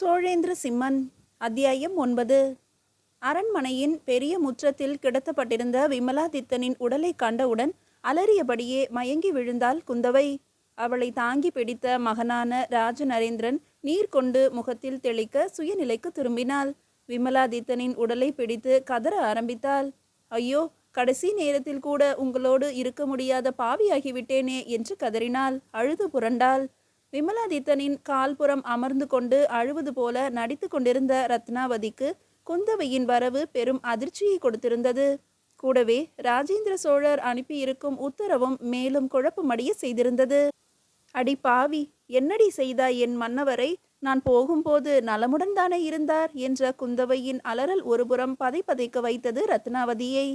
சோழேந்திர சிம்மன் அத்தியாயம் ஒன்பது. அரண்மனையின் பெரிய முற்றத்தில் கிடத்தப்பட்டிருந்த விமலாதித்தனின் உடலை கண்டவுடன் அலறியபடியே மயங்கி விழுந்தாள் குந்தவை. அவளை தாங்கி பிடித்த மகனான ராஜநரேந்திரன் நீர் கொண்டு முகத்தில் தெளிக்க சுயநிலைக்கு திரும்பினாள். விமலாதித்தனின் உடலை பிடித்து கதற ஆரம்பித்தாள். ஐயோ கடைசி நேரத்தில் கூட உங்களோடு இருக்க முடியாத பாவியாகிவிட்டேனே என்று கதறினாள். அழுது புரண்டாள். விமலாதித்தனின் கால்புறம் அமர்ந்து கொண்டு அழுவது போல நடித்து கொண்டிருந்த ரத்னாவதிக்கு குந்தவையின் வரவு பெரும் அதிர்ச்சியை கொடுத்திருந்தது. கூடவே ராஜேந்திர சோழர் அனுப்பியிருக்கும் உத்தரவும் மேலும் குழப்பமடைய செய்திருந்தது. அடி பாவி என்னடி செய்தாய் என் மன்னவரை? நான் போகும்போது நலமுடன் தானே இருந்தார்? என்ற குந்தவையின் அலறல் ஒருபுறம் பதை பதைக்க வைத்தது ரத்னாவதியை.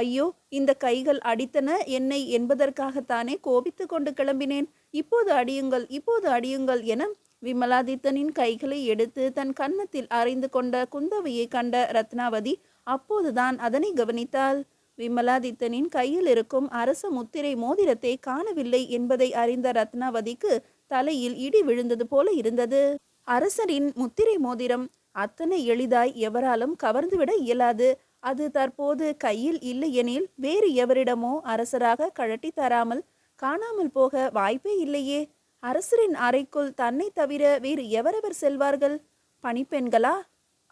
ஐயோ இந்த கைகள் அடித்தன என்னை என்பதற்காகத்தானே கோபித்து கொண்டு கிளம்பினேன். இப்போது அடியுங்கள் இப்போது அடியுங்கள் என விமலாதித்தனின் கைகளை எடுத்து தன் கன்னத்தில் அறைந்து கொண்ட குந்தவையை கண்ட ரத்னாவதி அப்போதுதான் அதனை கவனித்தாள். விமலாதித்தனின் கையில் இருக்கும் அரச முத்திரை மோதிரத்தை காணவில்லை என்பதை அறிந்த ரத்னாவதிக்கு தலையில் இடி விழுந்தது போல இருந்தது. அரசரின் முத்திரை மோதிரம் அத்தனை எளிதாய் எவராலும் கவர்ந்துவிட இயலாது. அது தற்போது கையில் இல்லையெனில் வேறு எவரிடமோ அரசராக கழட்டி தராமல் காணாமல் போக வாய்ப்பே இல்லையே. அரசரின் அறைக்குள் தன்னை தவிர வேறு எவரவர் செல்வார்கள்? பணிப்பெண்களா?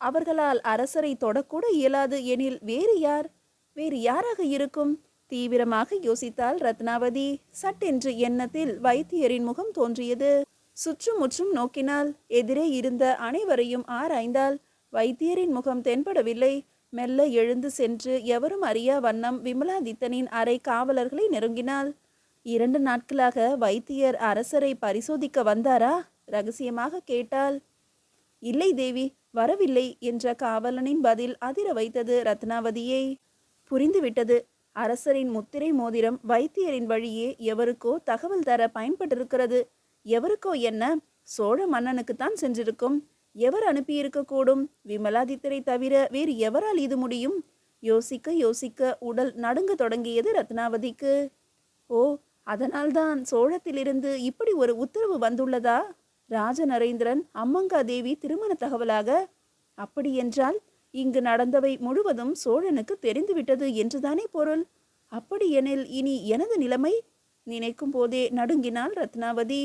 அவர்களால் அரசரை தொடக்கூட இயலாது எனில் வேறு யார்? வேறு யாராக இருக்கும்? தீவிரமாக யோசித்தாள் ரத்னாவதி சட்டென்று எண்ணத்தில் வைத்தியரின் முகம் தோன்றியது. சுற்றுமுற்றும் நோக்கினால் எதிரே இருந்த அனைவரையும் ஆராய்ந்தால் வைத்தியரின் முகம் தென்படவில்லை. மெல்ல எழுந்து சென்று எவரும் அறியா வண்ணம் விமலாதித்தனின் அறை காவலர்களை நெருங்கினாள். இரண்டு நாட்களாக வைத்தியர் அரசரை பரிசோதிக்க வந்தாரா? ரகசியமாக கேட்டாள். இல்லை தேவி வரவில்லை என்ற காவலனின் பதில் அதிர வைத்தது ரத்னாவதியை. புரிந்துவிட்டது. அரசரின் முத்திரை மோதிரம் வைத்தியரின் வழியே எவருக்கோ தகவல் தர பயன்பட்டிருக்கிறது. எவருக்கோ என்ன? சோழ மன்னனுக்குத்தான் சென்றிருக்கும். எவர் அனுப்பியிருக்கக்கூடும்? விமலாதித்தரை தவிர வேறு எவரால் இது முடியும்? யோசிக்க யோசிக்க உடல் நடுங்க தொடங்கியது ரத்னாவதிக்கு. ஓ அதனால்தான் சோழத்திலிருந்து இப்படி ஒரு உத்தரவு வந்துள்ளதா? ராஜநரேந்திரன் அம்மங்கா தேவி திருமண தகவலாக. அப்படியென்றால் இங்கு நடந்தவை முழுவதும் சோழனுக்கு தெரிந்துவிட்டது என்றுதானே பொருள்? அப்படியெனில் இனி எனது நிலைமை? நினைக்கும் போதே நடுங்கினாள் ரத்னாவதி.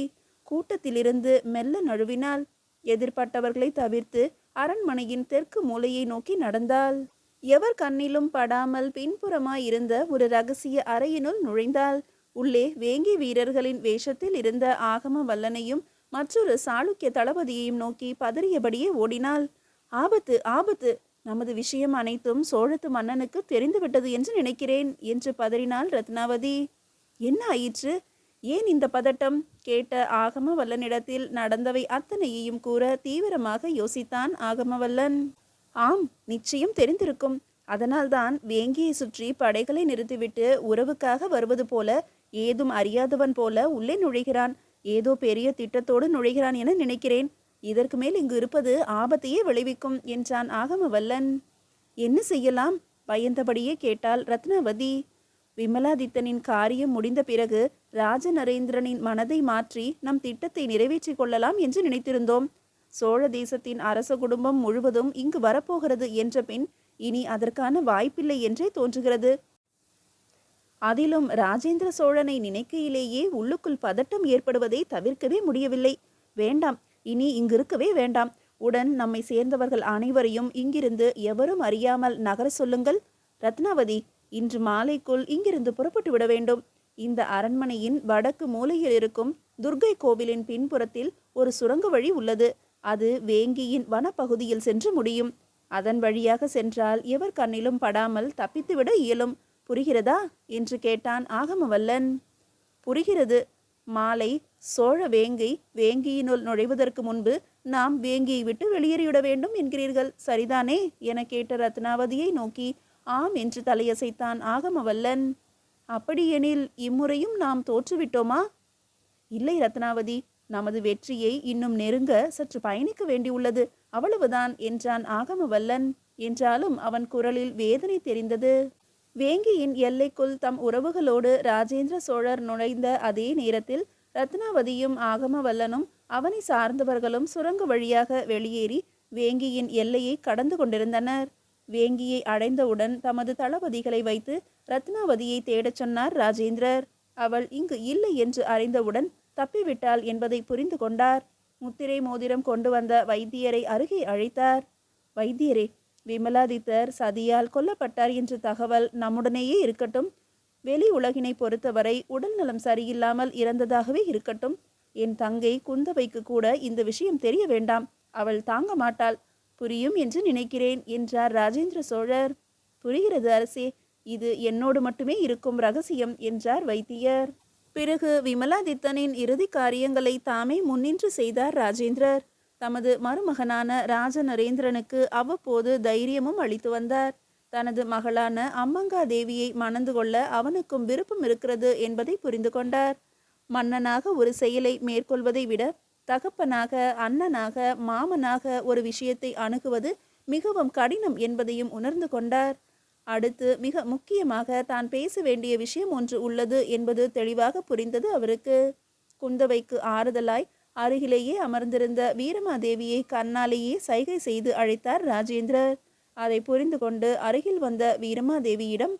கூட்டத்திலிருந்து மெல்ல நழுவினாள். எதிர்பட்டவர்களை தவிர்த்து அரண்மனையின் தெற்கு மூலையை நோக்கி நடந்தாள். எவர் கண்ணிலும் படாமல் பின்புறமாய் இருந்த ஒரு ரகசிய அறையினுள் நுழைந்தாள். உள்ளே வேங்கி வீரர்களின் வேஷத்தில் இருந்த ஆகம வல்லனையும் மற்றொரு சாளுக்கிய தளபதியையும் நோக்கி பதறியபடியே ஓடினாள். ஆபத்து ஆபத்து! நமது விஷயம் அனைத்தும் சோழத்து மன்னனுக்கு தெரிந்துவிட்டது என்று நினைக்கிறேன் என்று பதறினாள் ரத்னாவதி. என்ன ஆயிற்று? ஏன் இந்த பதட்டம்? கேட்ட ஆகமவல்லனிடத்தில் நடந்தவை அத்தனையையும் கூற தீவிரமாக யோசித்தான் ஆகமவல்லன். ஆம் நிச்சயம் தெரிந்திருக்கும். அதனால்தான் வேங்கியை சுற்றி படைகளை நிறுத்திவிட்டு உறவுக்காக வருவது போல ஏதும் அறியாதவன் போல உள்ளே நுழைகிறான். ஏதோ பெரிய திட்டத்தோடு நுழைகிறான் என நினைக்கிறேன். இதற்கு மேல் இங்கு இருப்பது ஆபத்தையே விளைவிக்கும் என்றான் ஆகமவல்லன். என்ன செய்யலாம்? பயந்தபடியே கேட்டாள் ரத்னாவதி. விமலாதித்தனின் காரியம் முடிந்த பிறகு ராஜநரேந்திரனின் மனதை மாற்றி நம் திட்டத்தை நிறைவேற்றிக் கொள்ளலாம் என்று நினைத்திருந்தோம். சோழ தேசத்தின் அரச குடும்பம் முழுவதும் இங்கு வரப்போகிறது என்ற பின் இனி அதற்கான வாய்ப்பில்லை என்றே தோன்றுகிறது. அதிலும் ராஜேந்திர சோழனை நினைக்கையிலேயே உள்ளுக்குள் பதட்டம் ஏற்படுவதை தவிர்க்கவே முடியவில்லை. வேண்டாம் இனி இங்கிருக்கவே வேண்டாம். உடன் நம்மை சேர்ந்தவர்கள் அனைவரையும் இங்கிருந்து எவரும் அறியாமல் நகர சொல்லுங்கள். ரத்னாவதி இன்று மாலைக்குள் இங்கிருந்து புறப்பட்டு விட வேண்டும். இந்த அரண்மனையின் வடக்கு மூலையில் இருக்கும் துர்கை கோவிலின் பின்புறத்தில் ஒரு சுரங்க வழி உள்ளது. அது வேங்கியின் வனப்பகுதியில் சென்று முடியும். அதன் வழியாக சென்றால் எவர் கண்ணிலும் படாமல் தப்பித்துவிட இயலும். புரிகிறதா? என்று கேட்டான் ஆகமவல்லன். புரிகிறது. மாலை சோழ வேங்கை வேங்கியினுள் நுழைவதற்கு முன்பு நாம் வேங்கியை விட்டு வெளியேறிவிட வேண்டும் என்கிறீர்கள். சரிதானே? என கேட்ட ரத்னாவதியை நோக்கி ஆம் என்று தலையசைத்தான் ஆகமவல்லன் அப்படியெனில் இம்முறையும் நாம் தோற்றுவிட்டோமா? இல்லை ரத்னாவதி நமது வெற்றியை இன்னும் நெருங்க சற்று பயணிக்க வேண்டியுள்ளது. அவ்வளவுதான் என்றான் ஆகமவல்லன் என்றாலும் அவன் குரலில் வேதனை தெரிந்தது. வேங்கியின் எல்லைக்குள் தம் உறவுகளோடு ராஜேந்திர சோழர் நுழைந்த அதே நேரத்தில் ரத்னாவதியும் ஆகமவல்லனும் அவனை சார்ந்தவர்களும் சுரங்க வழியாக வெளியேறி வேங்கியின் எல்லையை கடந்து கொண்டிருந்தனர். வேங்கியை அடைந்தவுடன் தமது தளபதிகளை வைத்து ரத்னாவதியை தேடச் சொன்னார் ராஜேந்திரர். அவள் இங்கு இல்லை என்று அறிந்தவுடன் தப்பிவிட்டாள் என்பதை புரிந்து கொண்டார். முத்திரை மோதிரம் கொண்டு வந்த வைத்தியரை அருகே அழைத்தார். வைத்தியரே விமலாதித்தர் சதியால் கொல்லப்பட்டார் என்ற தகவல் நம்முடனேயே இருக்கட்டும். வெளி உலகினை பொறுத்தவரை உடல் நலம் சரியில்லாமல் இறந்ததாகவே இருக்கட்டும். என் தங்கை குந்தவைக்கு கூட இந்த விஷயம் தெரிய வேண்டாம். அவள் தாங்க மாட்டாள். புரியும் என்று நினைக்கிறேன் என்றார் ராஜேந்திர சோழர். புரிகிறது அரசே இது என்னோடு மட்டுமே இருக்கும் ரகசியம் என்றார் வைத்தியர். பிறகு விமலாதித்தனின் இறுதி காரியங்களை தாமே முன்னின்று செய்தார் ராஜேந்திரர். தமது மருமகனான ராஜ நரேந்திரனுக்கு அவ்வப்போது தைரியமும் அளித்து வந்தார். தனது மகளான அம்மங்கா தேவியை மணந்து கொள்ள அவனுக்கும் விருப்பம் இருக்கிறது என்பதை புரிந்து கொண்டார். மன்னனாக ஒரு செயலை மேற்கொள்வதை விட தகப்பனாக அண்ணனாக மாமனாக ஒரு விஷயத்தை அணுகுவது மிகவும் கடினம் என்பதையும் உணர்ந்து கொண்டார். அடுத்து மிக முக்கியமாக தான் பேச வேண்டிய விஷயம் ஒன்று உள்ளது என்பது தெளிவாக புரிந்தது அவருக்கு. குந்தவைக்கு ஆறுதலாய் அருகிலேயே அமர்ந்திருந்த வீரமாதேவியை கண்ணாலேயே சைகை செய்து அழைத்தார் ராஜேந்திரர். அதை புரிந்து கொண்டு அருகில் வந்த வீரமாதேவியிடம்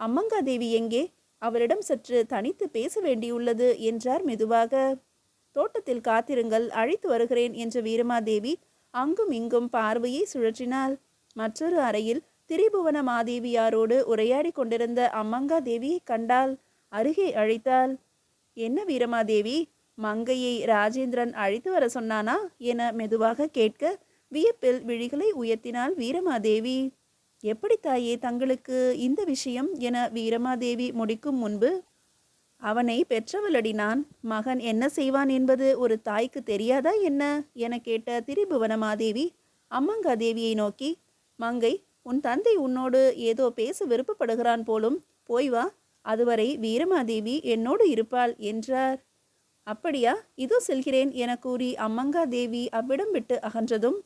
அம்மங்காதேவி எங்கே? அவரிடம் சற்று தனித்து பேச வேண்டியுள்ளது என்றார் மெதுவாக. தோட்டத்தில் காத்திருங்கள் அழைத்து வருகிறேன் என்ற வீரமாதேவி அங்கும் இங்கும் பார்வையை சுழற்றினாள். மற்றொரு அறையில் திரிபுவன மாதேவியாரோடு உரையாடி கொண்டிருந்த அம்மங்கா தேவியை கண்டாள். அருகே அழைத்தாள். என்ன வீரமாதேவி மங்கையை ராஜேந்திரன் அழைத்து வர சொன்னானா? என மெதுவாக கேட்க வியப்பில் விழிகளை உயர்த்தினாள் வீரமாதேவி. எப்படி தாயே தங்களுக்கு இந்த விஷயம்? என வீரமாதேவி முடிக்கும் முன்பு அவனை பெற்றவளடி நான். மகன் என்ன செய்வான் என்பது ஒரு தாய்க்கு தெரியாதா என்ன? என கேட்ட திரிபுவனமாதேவி அம்மங்காதேவியை நோக்கி மங்கை உன் தந்தை உன்னோடு ஏதோ பேச விருப்பப்படுகிறான் போலும் போய் வா அதுவரை வீரமாதேவி என்னோடு இருப்பாள் என்றார். அப்படியா இதோ செல்கிறேன் என கூறி அம்மங்கா தேவி அவ்விடம் விட்டு அகன்றதும்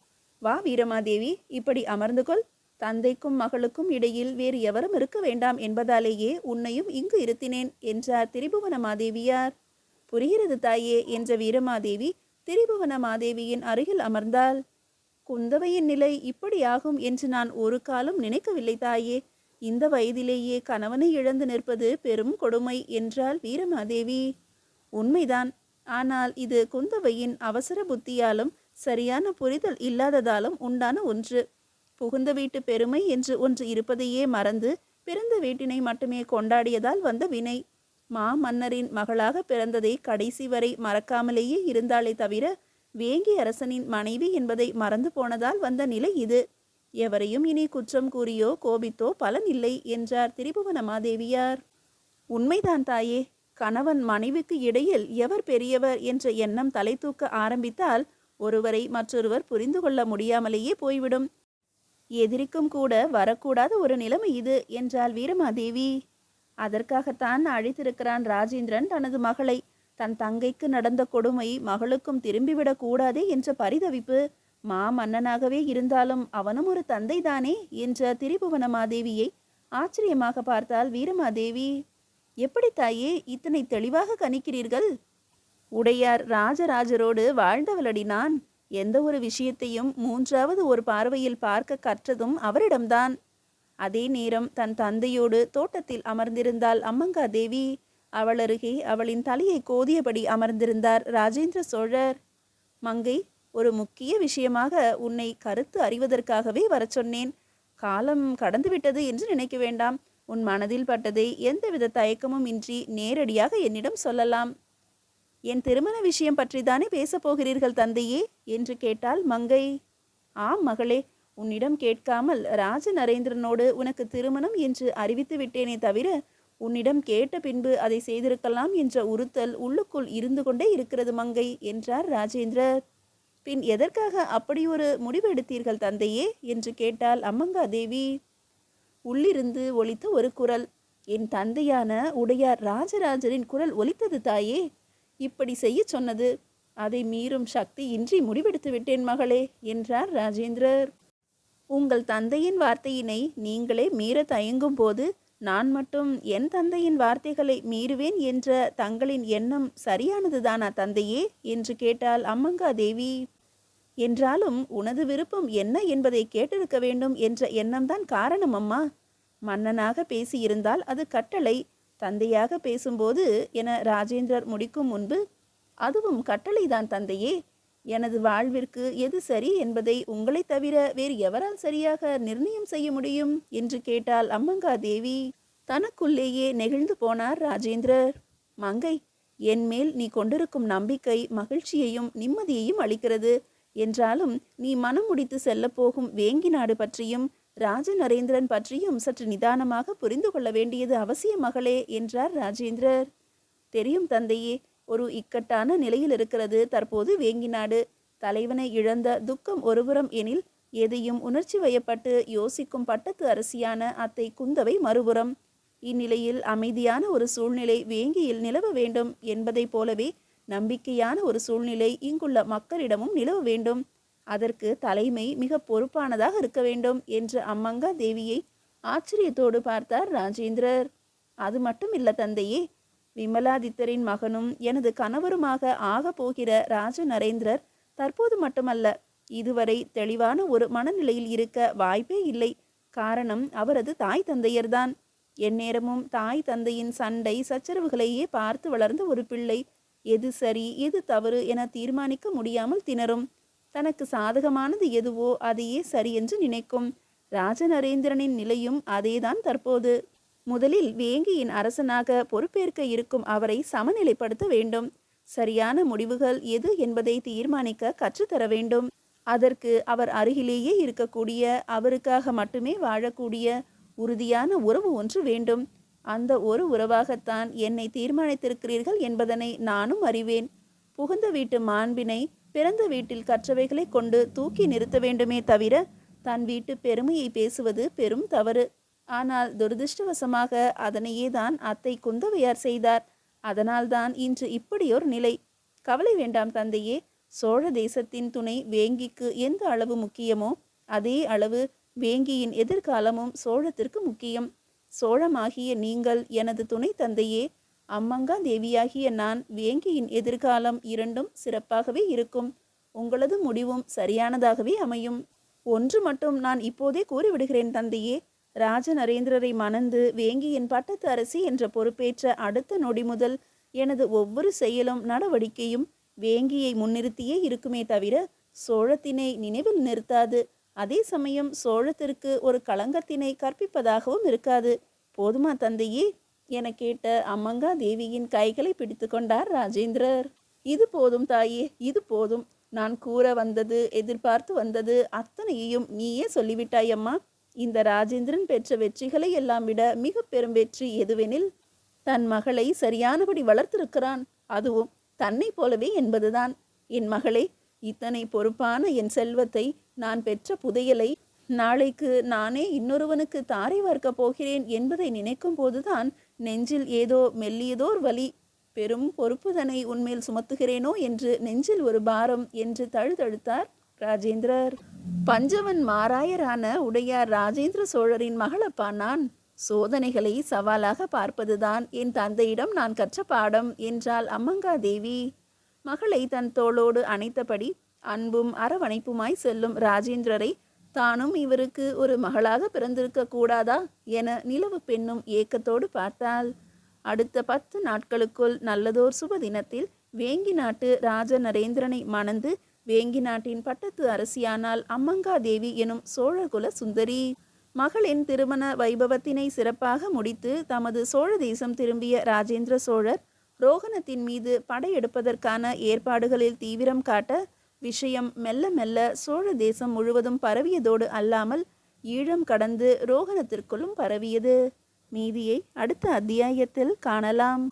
வா வீரமாதேவி இப்படி அமர்ந்து கொள். தந்தைக்கும் மகளுக்கும் இடையில் வேறு எவரும் இருக்க வேண்டாம் என்பதாலேயே உன்னையும் இங்கு இருத்தினேன் என்றார் திரிபுவன மாதேவியார் புரிகிறது தாயே என்ற வீரமாதேவி திரிபுவன மாதேவியின் அருகில் அமர்ந்தாள். குந்தவையின் நிலை இப்படியாகும் என்று நான் ஒரு காலம் நினைக்கவில்லை தாயே. இந்த வயதிலேயே கணவனை இழந்து நிற்பது பெரும் கொடுமை என்றாள் வீரமாதேவி. உண்மைதான். ஆனால் இது குந்தவையின் அவசர புத்தியாலும் சரியான புரிதல் இல்லாததாலும் உண்டான ஒன்று. புகுந்த வீட்டு பெருமை என்று ஒன்று இருப்பதையே மறந்து பிறந்த வீட்டினை மட்டுமே கொண்டாடியதால் வந்த வினை. மா மன்னரின் மகளாக பிறந்ததை கடைசி வரை மறக்காமலேயே இருந்தாளே தவிர வேங்கி அரசனின் மனைவி என்பதை மறந்து போனதால் வந்த நிலை இது. எவரையும் இனி குற்றம் கூறியோ கோபித்தோ பலன் இல்லை என்றார் திரிபுவன மாதேவியார். உண்மைதான் தாயே கணவன் மனைவிக்கு இடையில் எவர் பெரியவர் என்ற எண்ணம் தலை தூக்க ஆரம்பித்தால் ஒருவரை மற்றொருவர் புரிந்து கொள்ள முடியாமலேயே போய்விடும். எதிரிக்கும் கூட வரக்கூடாத ஒரு நிலைமை இது என்றாள் வீரமாதேவி. அதற்காகத்தான் அழைத்திருக்கிறான் ராஜேந்திரன் தனது மகளை. தன் தங்கைக்கு நடந்த கொடுமை மகளுக்கும் திரும்பிவிடக் கூடாதே என்ற பரிதவிப்பு மா மன்னனாகவே இருந்தாலும் அவனும் ஒரு தந்தைதானே என்ற திரிபுவன மாதேவியை ஆச்சரியமாக பார்த்தால் வீரமாதேவி. எப்படி தாயே இத்தனை தெளிவாக கணிக்கிறீர்கள்? உடையார் ராஜராஜரோடு வாழ்ந்தவளடி நான். எந்த ஒரு விஷயத்தையும் மூன்றாவது ஒரு பார்வையில் பார்க்க கற்றதும் அவரிடம்தான். அதே நேரம் தன் தந்தையோடு தோட்டத்தில் அமர்ந்திருந்தால் அம்மங்கா தேவி அவள் அருகே அவளின் தலையை கோதியபடி அமர்ந்திருந்தார் ராஜேந்திர சோழர். மங்கை ஒரு முக்கிய விஷயமாக உன்னை கருத்து அறிவதற்காகவே வர சொன்னேன். காலம் கடந்துவிட்டது என்று நினைக்க வேண்டாம். உன் மனதில் பட்டதை எந்தவித தயக்கமும் இன்றி நேரடியாக என்னிடம் சொல்லலாம். என் திருமண விஷயம் பற்றிதானே பேசப் போகிறீர்கள் தந்தையே? என்று கேட்டாள் மங்கை. ஆம் மகளே உன்னிடம் கேட்காமல் ராஜ நரேந்திரனோடு உனக்கு திருமணம் என்று அறிவித்து விட்டேனே தவிர உன்னிடம் கேட்ட பின்பு அதை செய்திருக்கலாம் என்ற உறுத்தல் உள்ளுக்குள் இருந்து கொண்டே இருக்கிறது மங்கை என்றார் ராஜேந்திரர். பின் எதற்காக அப்படி ஒரு முடிவு எடுத்தீர்கள் தந்தையே? என்று கேட்டாள் அம்மங்கா தேவி உள்ளிருந்து ஒலித்த ஒரு குரல். என் தந்தையான உடையார் ராஜராஜரின் குரல் ஒலித்தது தாயே? இப்படி செய்ய சொன்னது. அதை மீறும் சக்தி இன்றி முடிவெடுத்து விட்டேன் மகளே என்றார் ராஜேந்திரர். உங்கள் தந்தையின் வார்த்தையினை நீங்களே மீற தயங்கும் போது நான் மட்டும் என் தந்தையின் வார்த்தைகளை மீறுவேன் என்ற தங்களின் எண்ணம் சரியானதுதானா தந்தையே? என்று கேட்டாள் அம்மங்கா தேவி என்றாலும் உனது விருப்பம் என்ன என்பதை கேட்டிருக்க வேண்டும் என்ற எண்ணம்தான் காரணம் அம்மா. மன்னனாக பேசியிருந்தால் அது கட்டளை. தந்தையாக பேசும்போது என ராஜேந்திரர் முடிக்கும் முன்பு அதுவும் கட்டளைதான் தந்தையே. எனது வாழ்விற்கு எது சரி என்பதை உங்களைத் தவிர வேறு எவரால் சரியாக நிர்ணயம் செய்ய முடியும்? என்று கேட்டால் அம்மங்கா தேவி தனக்குள்ளேயே நெகிழ்ந்து போனார் ராஜேந்திரர். மங்கை என் மேல் நீ கொண்டிருக்கும் நம்பிக்கை மகிழ்ச்சியையும் நிம்மதியையும் அளிக்கிறது. என்றாலும் நீ மனம் முடித்து செல்லப்போகும் வேங்கி நாடு பற்றியும் ராஜ நரேந்திரன் பற்றியும் சற்று நிதானமாக புரிந்து கொள்ள வேண்டியது அவசியம் மகளே என்றார் ராஜேந்திரர். தெரியும் தந்தையே ஒரு இக்கட்டான நிலையில் இருக்கிறது. தற்போது வேங்கி நாடு தலைவனை இழந்த துக்கம் ஒருபுறம் எனில் எதையும் உணர்ச்சி வயப்பட்டு யோசிக்கும் பட்டத்து அரசியான அத்தை குந்தவை மறுபுறம் இந்நிலையில் அமைதியான ஒரு சூழ்நிலை வேங்கியில் நிலவ வேண்டும் என்பதைப் போலவே நம்பிக்கையான ஒரு சூழ்நிலை இங்குள்ள மக்களிடமும் நிலவ வேண்டும். அதற்கு தலைமை மிக பொறுப்பானதாக இருக்க வேண்டும் என்று அம்மங்கா தேவியை ஆச்சரியத்தோடு பார்த்தார் ராஜேந்திரர். அது மட்டும் இல்ல தந்தையே விமலாதித்தரின் மகனும் எனது கணவருமாக ஆக போகிற ராஜ நரேந்திரர் தற்போது மட்டுமல்ல இதுவரை தெளிவான ஒரு மனநிலையில் இருக்க வாய்ப்பே இல்லை. காரணம் அவரது தாய் தந்தையர்தான். எந்நேரமும் தாய் தந்தையின் சண்டை சச்சரவுகளையே பார்த்து வளர்ந்த ஒரு பிள்ளை. எது சரி எது தவறு என தீர்மானிக்க முடியாமல் திணறும். தனக்கு சாதகமானது எதுவோ அதையே சரி என்று நினைக்கும். ராஜநரேந்திரனின் நிலையும் அதேதான் தற்போது. முதலில் வேங்கியின் அரசனாக பொறுப்பேற்க இருக்கும் அவரை சமநிலைப்படுத்த வேண்டும். சரியான முடிவுகள் எது என்பதை தீர்மானிக்க கற்றுத்தர வேண்டும். அதற்கு அவர் அருகிலேயே இருக்கக்கூடிய அவருக்காக மட்டுமே வாழக்கூடிய உறுதியான உறவு ஒன்று வேண்டும். அந்த ஒரு உறவாகத்தான் என்னை தீர்மானித்திருக்கிறீர்கள் என்பதனை நானும் அறிவேன். புகுந்த வீட்டு மாண்பினை பிறந்த வீட்டில் கற்றவைகளை கொண்டு தூக்கி நிறுத்த வேண்டுமே தவிர தன் வீட்டு பெருமையை பேசுவது பெரும் தவறு. ஆனால் துரதிருஷ்டவசமாக அதனையே தான் அத்தை குந்தவையார் செய்தார். அதனால்தான் இன்று இப்படியொரு நிலை. கவலை வேண்டாம் தந்தையே சோழ தேசத்தின் துணை வேங்கிக்கு எந்த அளவு முக்கியமோ அதே அளவு வேங்கியின் எதிர்காலமும் சோழத்திற்கு முக்கியம். சோழமாகிய நீங்கள் எனது துணை தந்தையே அம்மங்கா தேவியாகிய நான் வேங்கியின் எதிர்காலம் இரண்டும் சிறப்பாகவே இருக்கும். உங்களது முடிவும் சரியானதாகவே அமையும். ஒன்று மட்டும் நான் இப்போதே கூறிவிடுகிறேன் தந்தையே. ராஜ நரேந்திரரை மணந்து வேங்கியின் பட்டத்து அரசி என்ற பொறுப்பேற்ற அடுத்த நொடி முதல் எனது ஒவ்வொரு செயலும் நடவடிக்கையும் வேங்கியை முன்னிறுத்தியே இருக்குமே தவிர சோழத்தினை நினைவில் நிறுத்தாது. அதே சமயம் சோழத்திற்கு ஒரு களங்கத்தினை கற்பிப்பதாகவும் இருக்காது. போதுமா தந்தையே? என கேட்ட அம்மங்கா தேவியின் கைகளை பிடித்து கொண்டார் ராஜேந்திரர். இது போதும் தாயே இது போதும். நான் கூற வந்தது எதிர்பார்த்து வந்தது அத்தனையையும் நீயே சொல்லிவிட்டாய் அம்மா இந்த ராஜேந்திரன் பெற்ற வெற்றிகளை எல்லாம் விட மிக பெரும் வெற்றி எதுவெனில் தன் மகளை சரியானபடி வளர்த்திருக்கிறான். அதுவும் தன்னை போலவே என்பதுதான். என் மகளே இத்தனை பொறுப்பான என் செல்வத்தை நான் பெற்ற புதையலை நாளைக்கு நானே இன்னொருவனுக்கு தாரை வார்க்கப் போகிறேன் என்பதை நினைக்கும் போதுதான் நெஞ்சில் ஏதோ மெல்லியதோர் வலி. பெரும் பொறுப்புதனை உன்மேல் சுமத்துகிறேனோ என்று நெஞ்சில் ஒரு பாரம் என்று தழுதழுத்தார் ராஜேந்திரர். பஞ்சவன் மாராயரான உடையார் ராஜேந்திர சோழரின் மகளப்பா நான். சோதனைகளை சவாலாக பார்ப்பதுதான் என் தந்தையிடம் நான் கற்ற பாடம் என்றாள் அம்மங்கா தேவி. மகளை தன் தோளோடு அணைத்தபடி அன்பும் அரவணைப்புமாய் செல்லும் ராஜேந்திரரை தானும் இவருக்கு ஒரு மகளாக பிறந்திருக்க கூடாதா என நிலவு பெண்ணும் ஏக்கத்தோடு பார்த்தாள். அடுத்த பத்து நாட்களுக்குள் நல்லதோர் சுப தினத்தில் வேங்கி நாட்டு ராஜ நரேந்திரனை மணந்து வேங்கி நாட்டின் பட்டத்து அரசியானால் அம்மங்கா தேவி எனும் சோழகுல சுந்தரி. மகளின் திருமண வைபவத்தினை சிறப்பாக முடித்து தமது சோழ தேசம் திரும்பிய ராஜேந்திர சோழர் ரோகணத்தின் மீது படையெடுப்பதற்கான ஏற்பாடுகளில் தீவிரம் காட்ட விஷயம் மெல்ல மெல்ல சோழ தேசம் முழுவதும் பரவியதோடு அல்லாமல் ஈழம் கடந்து ரோகணத்திற்குள்ளும் பரவியது. மீதியை அடுத்த அத்தியாயத்தில் காணலாம்.